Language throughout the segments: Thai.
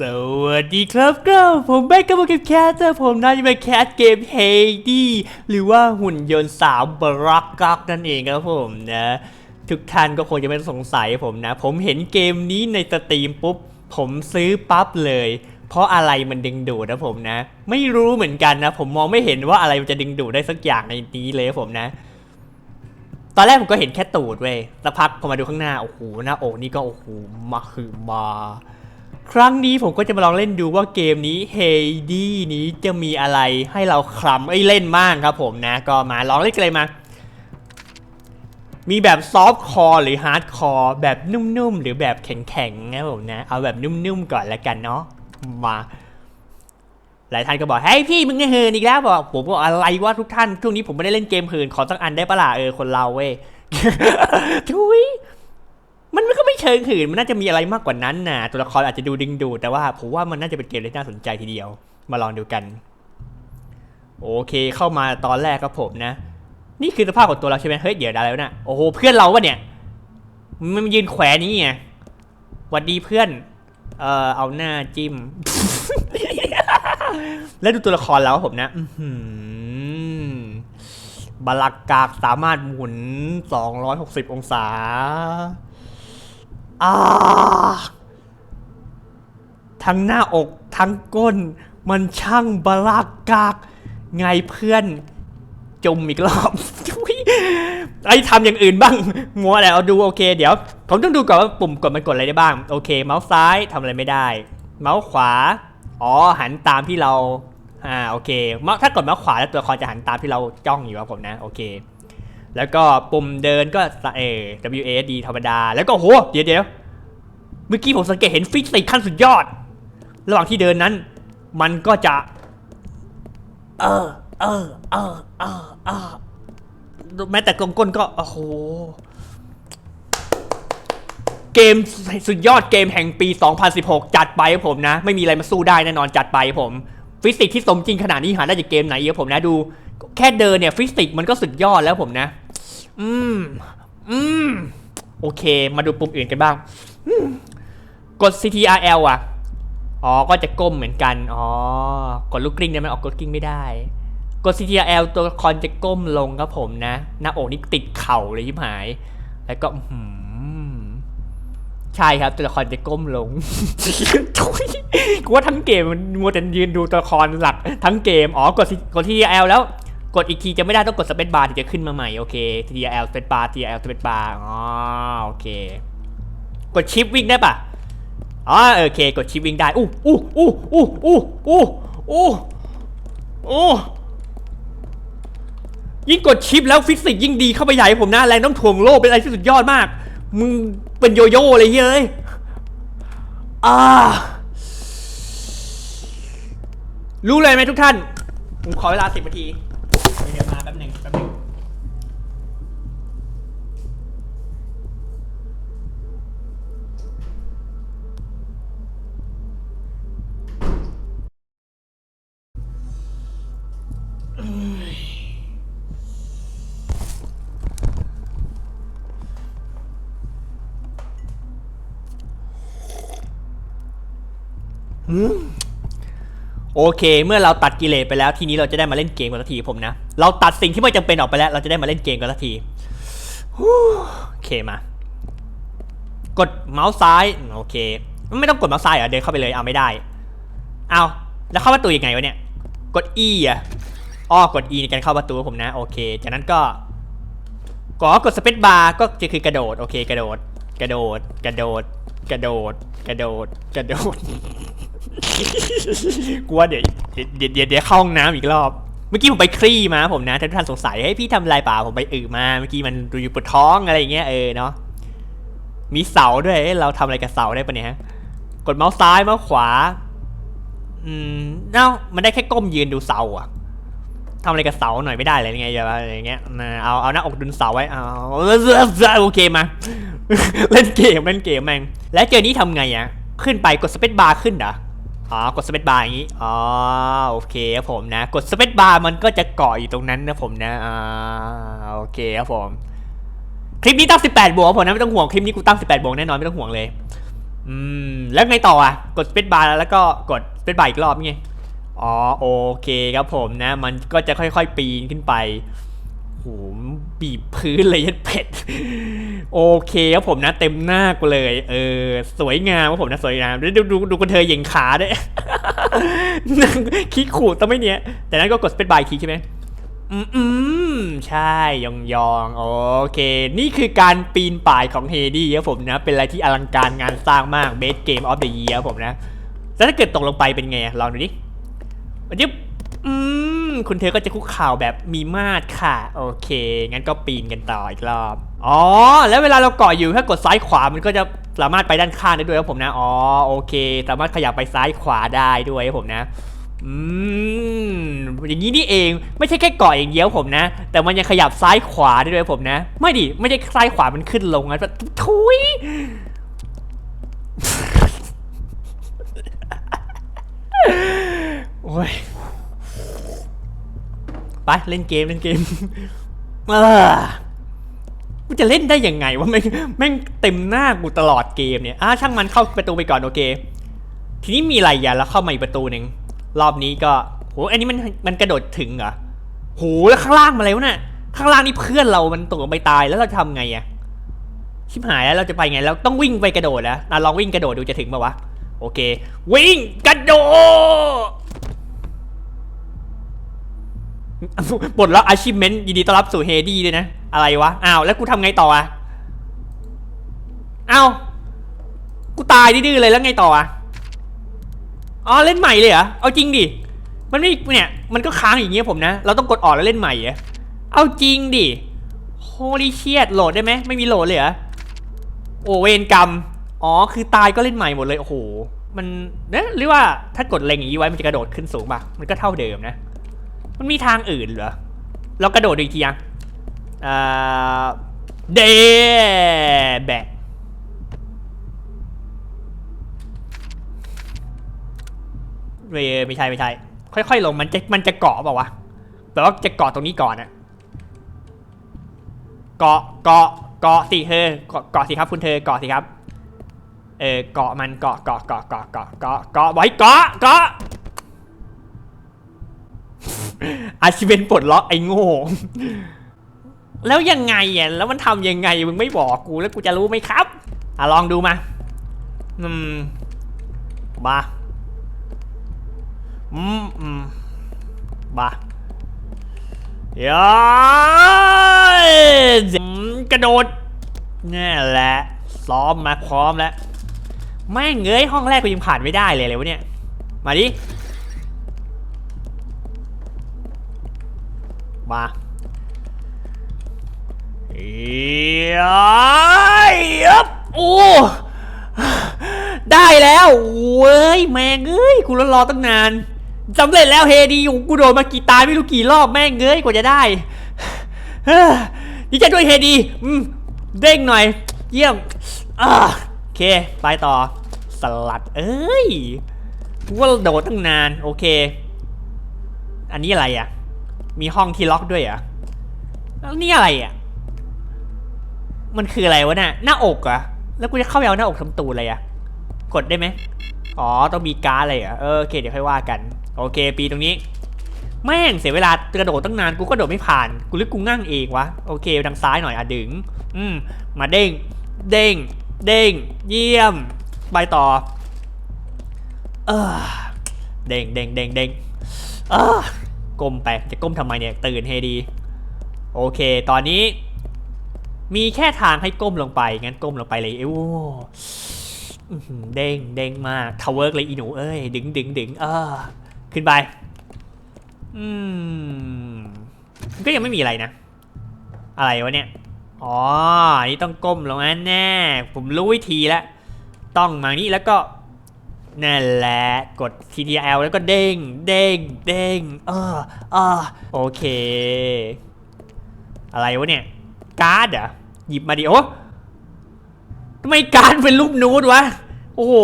สวัสดีครับก็ผมแบกกับเกมแคสเตอร์ผมน่าจะเป็นแคสเกมเฮดี้หรือว่าหุ่นยนต์สาวบรักกักนั่นเองครับผมนะ ทุกท่านก็คงจะไม่สงสัยผมนะ ผมเห็นเกมนี้ในสตรีมปุ๊บ ผมซื้อปั๊บเลย เพราะอะไรมันดึงดูดนะผมนะ ไม่รู้เหมือนกันนะ ผมมองไม่เห็นว่าอะไรมันจะดึงดูดได้สักอย่างในนี้เลยครับผมนะ ตอนแรกผมก็เห็นแค่ตูดเว้ยสักพักพอมาดูข้างหน้าโอ้โหหน้าอกนี่ก็โอ้โหมาคือมา ครั้งนี้ผมก็จะมาลองเล่นดูว่าเกมนี้เฮดี้นี้จะมีอะไรให้เราคลำไอ้เล่นมากครับผมนะ ก็มาลองเล่นกันเลยมา มีแบบซอฟต์คอร์หรือฮาร์ดคอร์แบบนุ่มๆ หรือแบบแข็งๆนะผมนะ เอาแบบนุ่มๆก่อนแล้วกันเนาะมาหลายท่านก็บอกเฮ้ยพี่มึงเนี่ยเฮินอีกแล้วบอกผมบอกอะไรวะทุกท่านช่วงนี้ผมไม่ได้เล่นเกมเฮินขอสักอันได้ปะล่ะเออคนเราเว้ยทุย มันก็ไม่เชิงหืนมันน่าจะมีอะไรมากกว่านั้นนะตัวละครอาจจะดูดึงดูดแต่ว่าผมว่ามันน่าจะเป็นเกมที่น่าสนใจทีเดียว มาลองดูกัน โอเคเข้ามาตอนแรกครับผมนะ นี่คือสภาพของตัวเราใช่ไหมเฮ้ยเดี๋ยวได้แล้วนะโอ้โหเพื่อนเราวะเนี่ยมันยืนแขวนนี่ไงหวัดดีเพื่อน เอ่อเอาหน้าจิ้ม แล้วดูตัวละครแล้วครับผมนะบาลักกากสามารถหมุน 260 องศา อาทั้งหน้าอกทั้งก้น มันช่างบลักกาก ไงเพื่อน จมอีกรอบไอ้ทำอย่างอื่นบ้าง มัวแต่เอาดูโอเค เดี๋ยว ผมต้องดูก่อนว่าปุ่มกดมันกดอะไรได้บ้าง โอเค เมาส์ซ้ายทำอะไรไม่ได้ เมาส์ขวา อ๋อ หันตามที่เรา อ่า โอเค เมาส์ถ้ากดเมาส์ขวาแล้วตัวครจะหันตามที่เราจ้องอยู่ครับผมนะ โอเค แล้วก็ปุ่มเดินก็เออ W A S D ธรรมดา แล้วก็โห เดี๋ยวเดี๋ยวเมื่อกี้ผมสังเกตเห็นฟิสิกส์ขั้นสุดยอด ระหว่างที่เดินนั้น มันก็จะ เออ เออ เออ เออ เออ แม้แต่กลงก้นก็ โอ้โห เกมสุดยอดเกมแห่งปี 2016 จัดไปครับผมนะ ไม่มีอะไรมาสู้ได้แน่นอนจัดไปผม ฟิสิกส์ที่สมจริงขนาดนี้หาได้จากเกมไหนเยอะผมนะดู แค่เดินเนี่ยฟิสิกส์มันก็สุดยอดแล้วผมนะ อืม อืม โอเค มาดูปุ่มอื่นกันบ้าง กด CTRL อะ อ๋อ ก็จะก้มเหมือนกัน อ๋อ กดลูกกลิ้งได้ไหมออกกดกลิ้งไม่ได้ กด CTRL ตัวละครจะก้มลงครับผมนะ หน้าอกนี่ติดเข่าเลยยิบหาย แล้วก็หือใช่ครับ ตัวละครจะก้มลงทุยกูว่าทั้งเกมมันมัวแต่ยืนดูตัวละครหลักทั้งเกม อ๋อกด C- กด TRL แล้ว กดอีกทีจะไม่ได้ต้องกดสเปซบาร์ถึงจะขึ้นมาใหม่โอเค TRL สเปซบาร์ TRL สเปซบาร์อ๋อโอเค กดชิปวิ่งได้ปะอ๋อโอเค กดชิปวิ่งได้อู้อู้อู้อู้อู้อู้อู้อู้ยิ่งกดชิปแล้วฟิสิกส์ยิ่งดีเข้าไปใหญ่ผมนะแรงน้ำถ่วงโลกเป็นอะไรที่สุดยอดมาก มึงเป็นโยโย่เลยเฮ้ยอ่ารู้เลยไหมทุกท่าน ผมขอเวลาสิบนาที โอเค เมื่อเราตัดกิเลสไปแล้วทีนี้เราจะได้มาเล่นเกมกันสักทีผมนะ เราตัดสิ่งที่ไม่จำเป็นออกไปแล้ว เราจะได้มาเล่นเกมกันสักทีโอเคมา กดเมาส์ซ้ายโอเค ไม่ต้องกดเมาส์ซ้ายเหรอเดินเข้าไปเลยเอาไม่ได้เอาแล้วเข้าประตูยังไงวะเนี่ย กด E อะอ้อกด E ในการเข้าประตูผมนะโอเค จากนั้นก็ก็กดสเปซบาร์ก็จะคือกระโดดโอเค กระโดด กระโดด กระโดด กระโดด กระโดด กระโดด กลัวเดี๋ยวเดี๋ยวเดี๋ยวเดี๋ยวเข้าห้องน้ำอีกรอบ เมื่อกี้ผมไปคลี่มาผมนะถ้าทุกท่านสงสัยให้พี่ทำอะไรเปล่าผมไปอึมา เมื่อกี้มันดูอยู่ปวดท้องอะไรอย่างเงี้ยเออเนาะ มีเสาด้วยเอ๊ะเราทำอะไรกับเสาได้ปะเนี่ยฮะ กดเมาส์ซ้ายเมาส์ขวา อืมเอ้ามันได้แค่ก้มยืนดูเสาอะทำอะไรกับเสาหน่อยไม่ได้เลยไงอะไรอย่างเงี้ยนะเอาเอาหน้าอกดุนเสาไว้เอาโอเคมา เล่นเกมเล่นเกมแม่ง แล้วเจอนี้ทำไงอะขึ้นไปกดสเปซบาร์ขึ้นเหรอ อ๋อกดสเปซบาร์อย่างนี้อ๋อโอเคครับผมนะ กดสเปซบาร์มันก็จะเกาะอยู่ตรงนั้นนะผมนะอ่าโอเคครับผม คลิปนี้ตั้ง 18 บวกผมนะไม่ต้องห่วงคลิปนี้กูตั้ง 18 บวกแน่นอนไม่ต้องห่วงเลยอืมแล้วไงต่ออะ กดสเปซบาร์แล้วก็กดสเปซบาร์อีกรอบไงอ๋อโอเคครับผมนะ มันก็จะค่อยๆปีนขึ้นไป หบีบพื้นเลยยัดเป็ด โอเคครับผมนะ เต็มหน้ากูเลย เออ สวยงามครับผมนะสวยงามดูดูดูดูกันเธอเหย่งขาด้วยนั่งคิดขู่ต้องไม่เนี้ยแต่นั้นก็กดสเปซบาร์อีกทีใช่ไหมอืมอืมใช่ยองยองโอเค นี่คือการปีนป่ายของเฮดี้ครับผมนะ เป็นอะไรที่อลังการงานสร้างมากเบสเกมออฟเดอะเยียร์ผมนะ แล้วถ้าเกิดตกลงไปเป็นไงลองดูดิยึบอืม คุณเธอก็จะคุกเข่าวแบบมีมาดค่ะ โอเค งั้นก็ปีนกันต่ออีกรอบ อ๋อ แล้วเวลาเราเกาะอยู่ถ้ากดซ้ายขวามันก็จะสามารถไปด้านข้างได้ด้วยครับผมนะ อ๋อ โอเค สามารถขยับไปซ้ายขวาได้ด้วยครับผมนะ อืม อย่างนี้นี่เอง ไม่ใช่แค่เกาะอย่างเดียวผมนะ แต่มันยังขยับซ้ายขวาได้ด้วยผมนะ ไม่ดิ ไม่ใช่ซ้ายขวา มันขึ้นลงนะทุยโอ้ย ไปเล่นเกมเล่นเกมเออกูจะเล่นได้ยังไงวะแม่งแม่งเต็มหน้ากูตลอดเกมเนี่ยอะช่างมันเข้าประตูไปก่อนโอเค ทีนี้มีอะไรอย่าแล้วเข้ามาอีกประตูหนึ่งรอบนี้ก็โหอันนี้มันมันกระโดดถึงเหรอโหแล้วข้างล่างมาแล้วน่ะ ข้างล่างนี่เพื่อนเรามันตกลงไปตายแล้วเราจะทำไงอะชิบหายแล้วเราจะไปไงเราต้องวิ่งไปกระโดดนะอะลองวิ่งกระโดดดูจะถึงปะวะโอเค วิ่งกระโดด ปลดล็อก achievement ยินดีต้อนรับสู่เฮดี้ด้วยนะ อะไรวะ อ้าว แล้วกูทำไงต่ออะ อ้าว กูตายดื้อเลยแล้วไงต่ออะ อ๋อ เล่นใหม่เลยเหรอ เอาจริงดิ มันไม่เนี่ย มันก็ค้างอย่างเงี้ยผมนะ เราต้องกดออกแล้วเล่นใหม่เหรอเอาจริงดิ holy shit โหลดได้ไหมไม่มีโหลดเลยเหรอ โอเวนกรรม อ๋อ คือตายก็เล่นใหม่หมดเลย โอ้โห มันเนี่ยหรือว่าถ้ากดเล็งอย่างนี้ไว้มันจะกระโดดขึ้นสูงป่ะ มันก็เท่าเดิมนะ มันมีทางอื่นเหรอ เรากระโดดดูอีกทียังอ่าเดแบกเวยไม่ใช่ไม่ใช่ ค่อยๆลงมันจะมันจะเกาะเปล่าวะแปลว่าจะเกาะตรงนี้ก่อนอะเกาะเกาะเกาะสิเธอเกาะเกาะสิครับคุณเธอเกาะสิครับ เออเกาะมันเกาะเกาะเกาะเกาะเกาะเกาะเกาะไว้เกาะเกาะ อาชีเป็นปลดล็อกไอ้โง่แล้วยังไงอะแล้วมันทำยังไงมึงไม่บอกกูแล้วกูจะรู้ไหมครับอะลองดูมาอืมมาอืมอืมมาย้อยกระโดดนี่แหละซ้อมมาพร้อมแล้วแม่งเงยห้องแรกกูยังผ่านไม่ได้เลยเลยวะเนี่ย มาดิ มาเอ้ยยับโอ้ได้แล้วเว้ยแม่งเอ้ยกูรอรอตั้งนานสำเร็จแล้วเฮดีอยู่กูโดนมากี่ตายไม่รู้กี่รอบแม่งเอ้ยกว่าจะได้ดีใจด้วยเฮดีอืมเด้งหน่อย เยี่ยมอ่าโอเค ไปต่อ สลัด เอ้ยกูว่าโดดตั้งนาน โอเค อันนี้อะไรอะ มีห้องที่ล็อกด้วยเหรอแล้วนี่อะไรอะ มันคืออะไรวะน่ะหน้าอกเหรอะแล้วกูจะเข้าไปเอาหน้าอกทำตูอะไรอะ กดได้ไหมอ๋อ ต้องมีการ์ดอะไรเหรอเออโอเคเดี๋ยวค่อยว่ากัน โอเค ปีตรงนี้ แม่งเสียเวลากระโดดตั้งนาน กูก็โดดไม่ผ่าน กูหรือกูง่งเองวะ โอเคทางซ้ายหน่อยอะดึง อืม มาเด้ง เด้ง เด้ง เยี่ยม ไปต่อ เออ เด้งเด้งเด้งเด้งเออ ก้มไปจะก้มทำไมเนี่ยตื่นเฮดี โอเค ตอนนี้ มีแค่ทางให้ก้มลงไป งั้นก้มลงไปเลยโอ้เด้งเด้งมากทาวเวิร์กเลยอีหนูเอ้ย ดึงดึงดึงเออขึ้นไป อืม ก็ยังไม่มีอะไรนะ อะไรวะเนี่ย อ๋อนนี้ต้องก้มลงนั่นแน่ ผมรู้วิธีแล้ว ต้องมานี่แล้วก็ นั่นแหละ กด TTL แล้วก็เด้ง เด้ง เด้งเออเออโอเค อะไรวะเนี่ย การ์ดเหรอหยิบมาดิโอ้ทำไมการ์ดเป็นรูปนูดวะ โอ้โห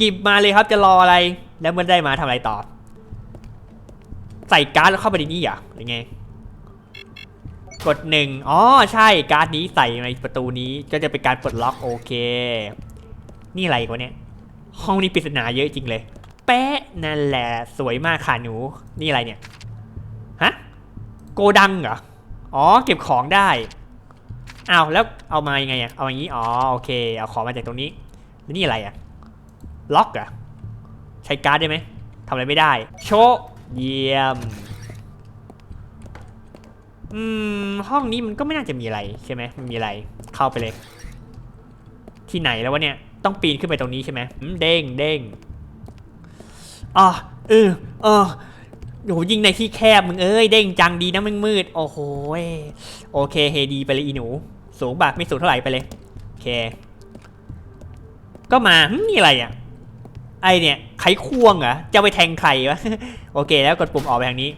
กิบมาเลยครับจะรออะไร แล้วมันได้มาทำอะไรต่อ ใส่การ์ดแล้วเข้าไปในนี้เหรอหรือไง กดหนึ่งอ๋อ ใช่ การ์ดนี้ใส่ในประตูนี้ ก็จะเป็นการปลดล็อกโอเค นี่อะไรวะเนี่ย ห้องนี้ปริศนาเยอะจริงเลย แป๊ะนั่นแหละสวยมากค่ะหนู นี่อะไรเนี่ย ฮะ โกดังเหรอ อ๋อ เก็บของได้อ้าวแล้วเอามายังไงอะเอาอย่างนี้ อ๋อ โอเค เอาของมาจากตรงนี้ แล้วนี่อะไรอะล็อกเหรอ ใช้การ์ดได้ไหมทำอะไรไม่ได้ โชเยี่ยม อืม ห้องนี้มันก็ไม่น่าจะมีอะไรใช่ไหมมันมีอะไร เข้าไปเลย ที่ไหนแล้ววะเนี่ย ต้องปีนขึ้นไปตรงนี้ใช่ไหมเด้งเด้งอ๋อเออเออโหยิงในที่แคบมึงเอ้ยเด้งจังดีนะมึงมืด โอ้โหโอเคเฮดีไปเลยอีหนู สูงบากไม่สูงเท่าไหร่ไปเลยโอเค ก็มานี่อะไรอะ ไอเนี่ยไขควงเหรอจะไปแทงใครวะโอเค แล้วกดปุ่มออกไปทางนี้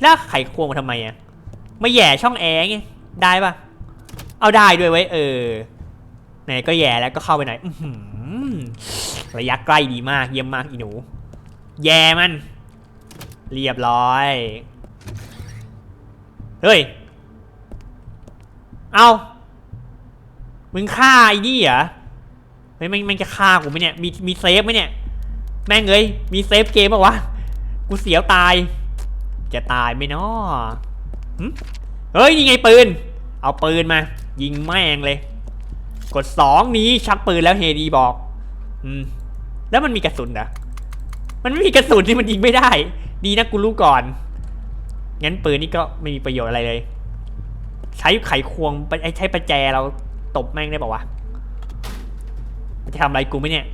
แล้วไขควงมาทำไมอะไม่แหย่ช่องแอร์ไงได้ปะเอาได้ด้วยไว้เออ ไหนก็แย่แล้วก็เข้าไปหน่อยอื้อหือระยะใกล้ดีมากเยี่ยมมากอีหนู แย่มัน เรียบร้อย เฮ้ย เอามึงฆ่าไอ้นี่เหรอเฮ้ยมันมันจะฆ่ากูไหมเนี่ย มีมีเซฟไหมเนี่ย แม่งเอ้ย มีเซฟเกมปะวะ กูเสียวตาย จะตายไหมนาะเฮ้ย นี่ไงปืน เอาปืนมา ยิงแม่งเลย กดสองนี้ชักปืนแล้วเฮดีบอก อืม แล้วมันมีกระสุนเหรอมันไม่มีกระสุนที่มันยิงไม่ได้ ดีนะกูรู้ก่อน งั้นปืนนี่ก็ไม่มีประโยชน์อะไรเลย ใช้ไขควงไปใช้ประแจเราตบแม่งได้ป่าวะมันจะทำอะไรกูไหมเนี่ย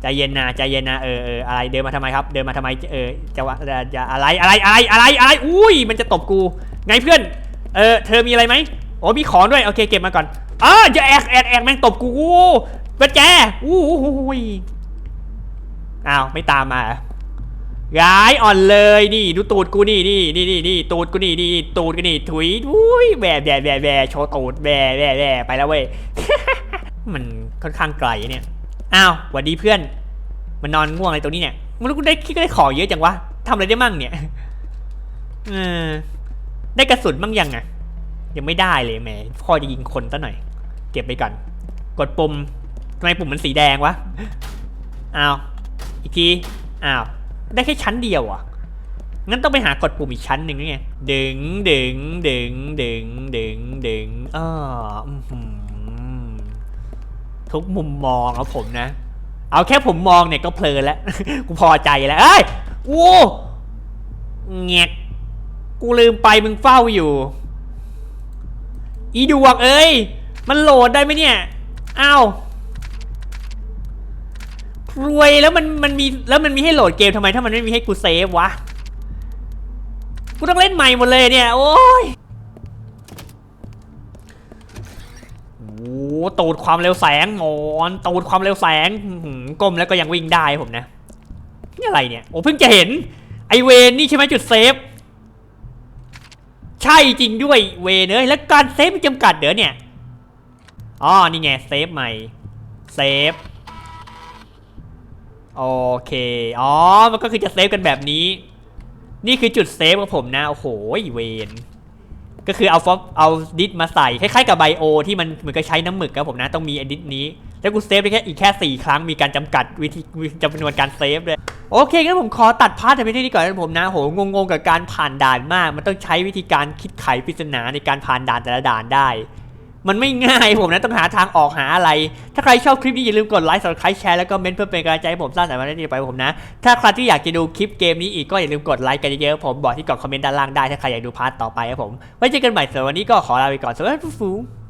ใจเย็นนะใจเย็นนะเออเอออะไรเดินมาทำไมครับ เดินมาทำไมเออจะว่าจะจะอะไรอะไรอะไรอะไรอะไร อุ้ยมันจะตบกู ไงเพื่อน เออเธอมีอะไรไหมโอ้มีของด้วยโอเคเก็บมาก่อน เอ่าจะแอกแอกแอกแม่งตบกูเประแจอู้หูยอ้าวไม่ตามมารอย้ายอ่อนเลยนี่ดูตูดกูนี่นี่นี่นี่นี่ตูดกูนี่นี่ตูดกูนี่ถุยอุ้ยแบะแบะแบะแบะโชว์ตูดแบะแบะแบะไปแล้วเว้ยมันค่อนข้างไกลเนี่ยอ้าวหวัดดีเพื่อน มันนอนง่วงอะไรตรงนี้เนี่ยมันรู้กูได้คิดได้ของเยอะจังวะทำอะไรได้มั่งเนี่ยเออได้กระสุนบ้างยังอะ ยังไม่ได้เลยแหมพ่อจะยิงคนซะหน่อย เก็บไปก่อน กดปุ่มทำไมปุ่มมันสีแดงวะอ้าวอีกทีอ้าวได้แค่ชั้นเดียวอะงั้นต้องไปหากดปุ่มอีกชั้นหนึ่งนี่ไงดึงดึงดึงดึงดึงดึงอ้อทุกมุมมองครับผมนะ เอาแค่ผมมองเนี่ยก็เพลินแล้ว กูพอใจแล้ว เอ้ยโอ้เงียกกูลืมไปมึงเฝ้าอยู่ อีดวกเอ้ย มันโหลดได้ไหมเนี่ย อ้าว รวยแล้วมันมันมีแล้วมันมีให้โหลดเกมทำไมถ้ามันไม่มีให้กูเซฟวะ กูต้องเล่นใหม่หมดเลยเนี่ย โอ้ยโอ้ตูดความเร็วแสงงอนตูดความเร็วแสงอื้อหือกลมแล้วก็ยังวิ่งได้ผมนะ นี่อะไรเนี่ย โอ้เพิ่งจะเห็น ไอเวนนี่ใช่ไหมจุดเซฟ ใช่จริงด้วยเวเอ้ยแล้วการเซฟมีจำกัดเดี๋ยวเนี่ยอ๋อนี่ไงเซฟใหม่เซฟโอเคอ๋อมันก็คือจะเซฟกันแบบนี้ นี่คือจุดเซฟของผมนะโอ้โหเวนก็คือเอาฟอเอาดิสมาใส่คล้ายๆกับไบโอที่มันเหมือนกับใช้น้ำหมึกครับผมนะต้องมีอดิสนี้ แล้วกูเซฟได้แค่อีกแค่ 4 ครั้งมีการจำกัดวิธีจำนวนการเซฟเลย โอเคงั้นผมขอตัดพาร์ทแต่ไม่ได้ดีก่อนนะผมนะโหงงๆกับการผ่านด่านมาก มันต้องใช้วิธีการคิดไขปริศนาในการผ่านด่านแต่ละด่านได้ มันไม่ง่ายผมนะต้องหาทางออกหาอะไร ถ้าใครชอบคลิปนี้อย่าลืมกดไลค์ subscribe แชร์แล้วก็เมนเพื่อเป็นกำลังใจให้ผมสร้างสรรค์คอนเทนต์ไปผมนะ ถ้าใครที่อยากจะดูคลิปเกมนี้อีกก็อย่าลืมกดไลค์กันเยอะๆผมบอกที่กล่องคอมเมนต์ด้านล่างได้ถ้าใครอยากดูพาร์ทต่อไปครับผมไว้เจอกันใหม่สำหรับวันนี้ก็ขอลาไปก่อนสวัสดีครับ